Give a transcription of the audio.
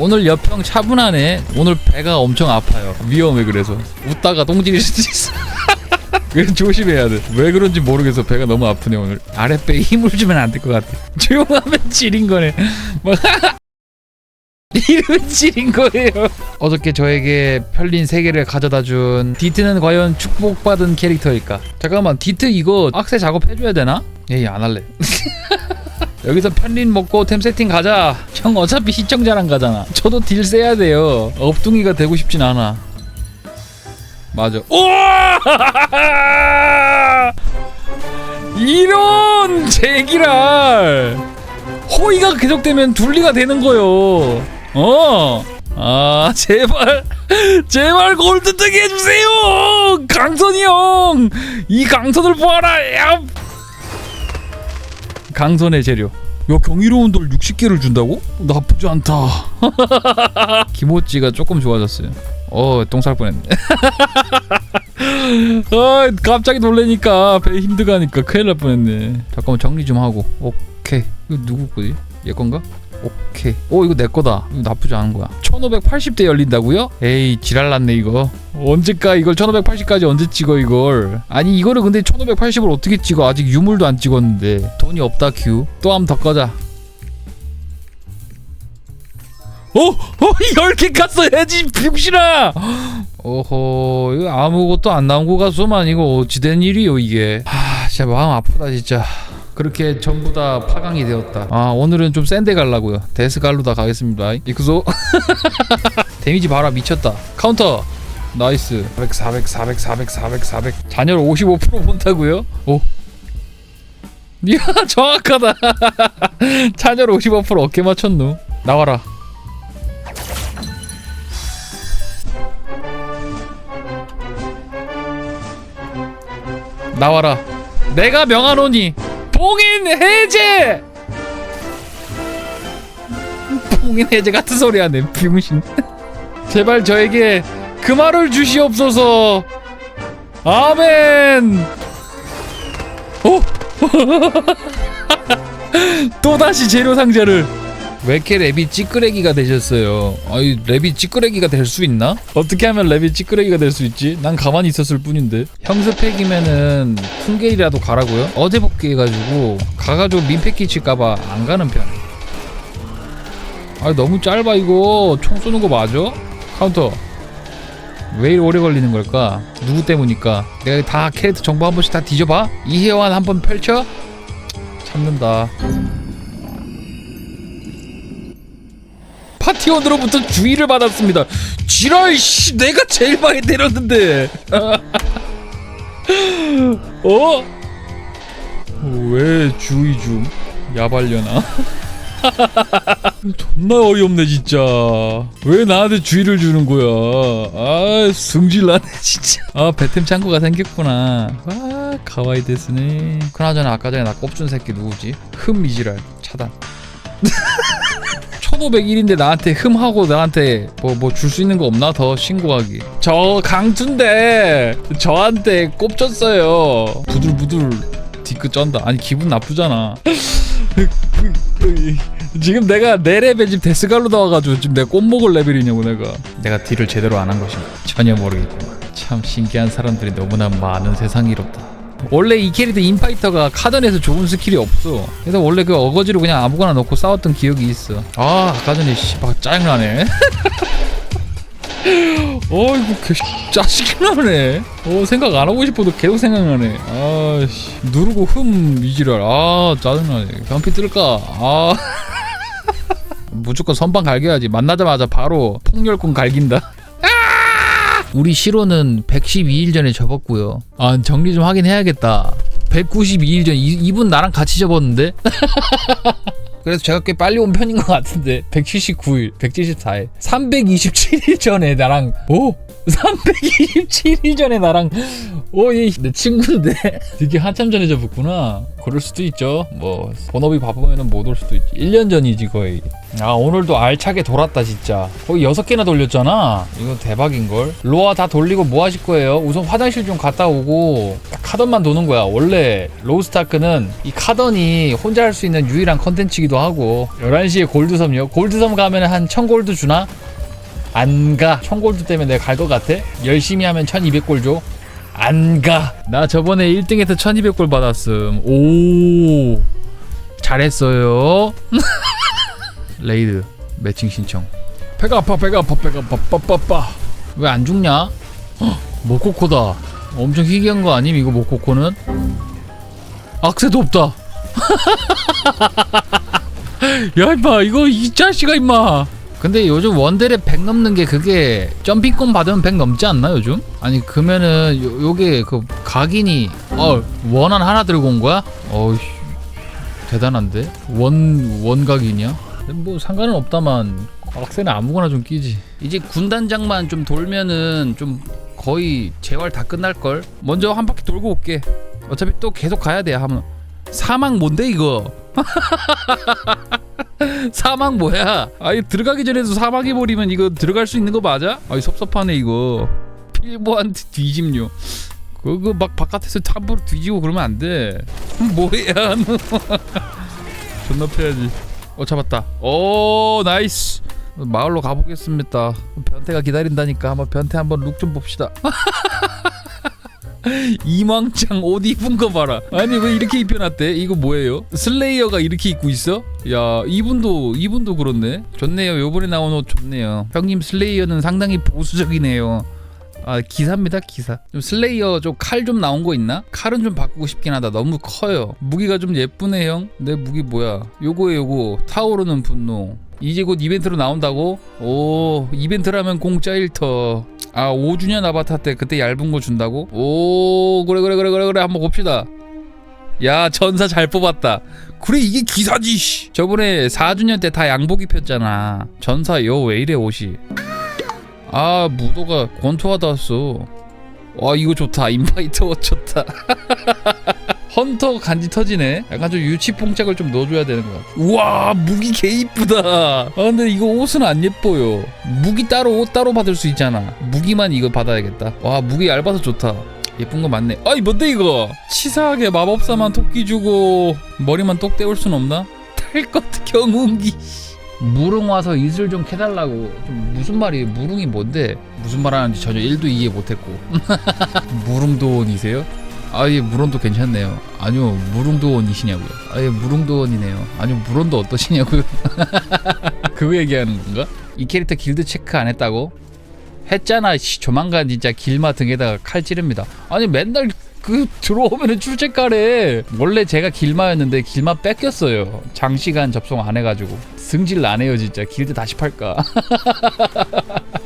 오늘 여평 차분하네. 오늘 배가 엄청 아파요. 위험해 그래서 웃다가 똥질일 수도 있어. 그래서 조심해야 돼. 왜 그런지 모르겠어. 배가 너무 아프네 오늘. 아랫배에 힘을 주면 안 될 것 같아. 조용하면 지린 거네. 막 이러면 지린 거예요. 어저께 저에게 편린 세 개를 가져다 준 디트는 과연 축복받은 캐릭터일까? 잠깐만 디트 이거 악세 작업해줘야 되나? 에이 안 할래. 여기서 편린 먹고 템 세팅 가자. 형 어차피 시청자랑 가잖아. 저도 딜 세야 돼요. 업둥이가 되고 싶진 않아. 맞아. 우와! 이런 제기랄. 호의가 계속되면 둘리가 되는 거요. 어. 아 제발 제발 골드 뜨게 해주세요 강선이 형이 강선을 보아라 야 강선의 재료. 야 경이로운 돌 60개를 준다고? 나쁘지 않다. 김호찌가 조금 좋아졌어요. 어똥 쌀 뻔했네. 아 갑자기 놀래니까 배 힘들가니까 큰일 날 뻔했네. 잠깐만 정리 좀 하고. 오케이. 이거 누구 거지? 얘 건가? 오케이. 오 이거 내 거다. 나쁘지 않은 거야. 1580대 열린다고요? 에이 지랄났네 이거. 언제까 이걸 1580까지 언제 찍어 이걸? 아니 이거를 근데 1580을 어떻게 찍어? 아직 유물도 안 찍었는데. 돈이 없다 큐또 한번더 꺼자. 어? 어? 10개 깠어 야지 병신아! 어허 이거 아무것도 안 나온 거 같소만 이거. 어찌된 일이요 이게? 아 진짜 마음 아프다 진짜 그렇게 전부 다 파강이 되었다. 아 오늘은 좀 센데 갈라고요. 데스갈로다 가겠습니다. 이크소. 데미지 봐라 미쳤다. 카운터. 나이스. 400 400 400 400 400 400 잔열 55% 본다고요? 오. 이야 정확하다. 잔열 55% 어깨 맞췄노? 나와라. 나와라. 내가 명하노니 봉인 해제! 봉인 해제 같은 소리 하네 병신. 제발 저에게 그 말을 주시옵소서. 아멘! 오! 또다시 재료 상자를 왜 이렇게 랩이 찌끄레기가 되셨어요? 아이 랩이 찌끄레기가 될 수 있나? 어떻게 하면 랩이 찌끄레기가 될 수 있지? 난 가만히 있었을 뿐인데 형스팩이면은 풍계이라도 가라고요? 어제 복귀해가지고 가가지고 민폐 끼칠까봐 안 가는 편. 아 너무 짧아 이거 총 쏘는 거 맞아? 카운터 왜 이리 오래 걸리는 걸까? 누구 때문일까? 내가 다 캐릭터 정보 한 번씩 다 뒤져봐? 이해완 한번 펼쳐? 참는다. 파티원으로부터 주의를 받았습니다. 지랄 씨 내가 제일 많이 때렸는데. 어? 왜 주의 좀 야발려나? 존나 어이없네 진짜. 왜 나한테 주의를 주는 거야? 아 승질나네 진짜. 아 배템 창고가 생겼구나. 아 가와이 데스네. 그나저나 아까 전에 나 꼽준 새끼 누구지? 흠 이지랄 차단. 1501인데 나한테 흠하고 나한테 뭐 뭐 줄 수 있는 거 없나? 더 신고하기. 저 강투인데 저한테 꼽혔어요. 부들부들 뒤끝 쩐다. 아니 기분 나쁘잖아. 지금 내가 내 레벨 지금 데스갈로 나와가지고 지금 내가 꼽먹을 레벨이냐고 내가. 내가 딜을 제대로 안 한 것인가 전혀 모르겠구만. 참 신기한 사람들이 너무나 많은 세상이롭다 원래 이 캐릭터 인파이터가 카던에서 좋은 스킬이 없어. 그래서 원래 그 어거지로 그냥 아무거나 넣고 싸웠던 기억이 있어. 아, 전에 씨발 짜증나네. 어이구 개 짜증나네. 어 생각 안 하고 싶어도 계속 생각나네. 아씨 누르고 흠 이지랄. 아 짜증나네. 변피 뜰까? 아 무조건 선방 갈겨야지. 만나자마자 바로 폭렬꾼 갈긴다. 우리 시로는 112일 전에 접었고요. 아 정리 좀 하긴 해야겠다. 192일 전 이, 이분 나랑 같이 접었는데. 그래서 제가 꽤 빨리 온 편인 것 같은데 179일, 174일, 327일 전에 나랑 오 327일 전에 나랑 어이내 친구인데. 되게 한참 전에 접었구나. 그럴 수도 있죠. 뭐 본업이 바쁘면 못 올 수도 있지. 1년 전이지 거의. 아 오늘도 알차게 돌았다 진짜. 거의 6개나 돌렸잖아. 이거 대박인걸. 로아 다 돌리고 뭐 하실 거예요? 우선 화장실 좀 갔다 오고 딱 카던만 도는 거야. 원래 로스타크는 이 카던이 혼자 할 수 있는 유일한 컨텐츠기도 하고. 11시에 골드섬요. 골드섬 가면 한 1000골드 주나? 안 가. 1000골드 때문에 내가 갈 것 같아? 열심히 하면 1200골 줘? 안 가. 나 저번에 1등에서 1200골 받았음. 오. 잘했어요. 레이드 매칭 신청. 배가 아파 배가 아파 배가 아파 빠빠빠. 왜 안 죽냐? 헉, 모코코다. 엄청 희귀한 거 아님 이거 모코코는? 악세도 없다. 야 임마 이거 이 자식아 임마 근데 요즘 원델에 100 넘는 게 그게 점핑권 받으면 100 넘지 않나 요즘? 아니 그러면은 요, 요게 그 각인이 어 원한 하나 들고 온 거야? 어우 대단한데? 원 원각이냐? 뭐 상관은 없다만 악세는 아무거나 좀 끼지. 이제 군단장만 좀 돌면은 좀 거의 재활 다 끝날 걸? 먼저 한 바퀴 돌고 올게. 어차피 또 계속 가야 돼 하면 사막 뭔데 이거 사막 뭐야? 아니 들어가기 전에도 사막이 버리면 이거 들어갈 수 있는 거 맞아? 아이 섭섭하네 이거. 필보한테 뒤집료 그거 막 바깥에서 탑으로 뒤지고 그러면 안 돼. 뭐야 너? 존나 패야지. 어 잡았다. 오 나이스. 마을로 가보겠습니다. 변태가 기다린다니까 한번 변태 한번 룩 좀 봅시다 이망창 옷 입은 거 봐라. 아니 왜 이렇게 입혀놨대? 이거 뭐예요? 슬레이어가 이렇게 입고 있어? 야 이분도 이분도 그렇네. 좋네요. 요번에 나온 옷 좋네요. 형님 슬레이어는 상당히 보수적이네요. 아 기사입니다 기사. 좀 슬레이어 좀 칼 좀 나온 거 있나? 칼은 좀 바꾸고 싶긴 하다. 너무 커요. 무기가 좀 예쁘네 형. 내 무기 뭐야? 요거에 요거 타오르는 분노. 이제 곧 이벤트로 나온다고? 오 이벤트라면 공짜 일터. 아 5주년 아바타 때 그때 얇은 거 준다고? 오 그래 그래 그래 그래 그래 한번 봅시다. 야 전사 잘 뽑았다. 그래 이게 기사지 씨. 저번에 4주년 때 다 양복 입혔잖아. 전사 여 왜 이래 옷이? 아 무도가 권투하다 왔어. 와 이거 좋다. 인파이터 옷 좋다 헌터 간지 터지네. 약간 좀 유치 뽕짝을 좀 넣어줘야 되는 것 같아. 우와 무기 개 이쁘다. 아 근데 이거 옷은 안 예뻐요. 무기 따로 옷 따로 받을 수 있잖아. 무기만 이거 받아야겠다. 와 무기 얇아서 좋다. 예쁜 거 많네. 아이 뭔데 이거? 치사하게 마법사만 토끼 주고 머리만 똑 떼올 순 없나? 탈것 경운기. 무릉 와서 이슬 좀 캐달라고. 좀 무슨 말이 무릉이 뭔데? 무슨 말 하는지 전혀 1도 이해 못했고. 무릉도원이세요? 아예 물온도 괜찮네요. 아니요 무릉도원이시냐고요. 아예 무릉도원이네요. 아니요 물온도 어떠시냐고요. 그거 얘기하는 건가? 이 캐릭터 길드 체크 안 했다고? 했잖아. 씨, 조만간 진짜 길마 등에다가 칼 찌릅니다. 아니 맨날 그 들어오면은 출첵가래. 원래 제가 길마였는데 길마 뺏겼어요. 장시간 접속 안 해가지고 승질 나네요 진짜. 길드 다시 팔까?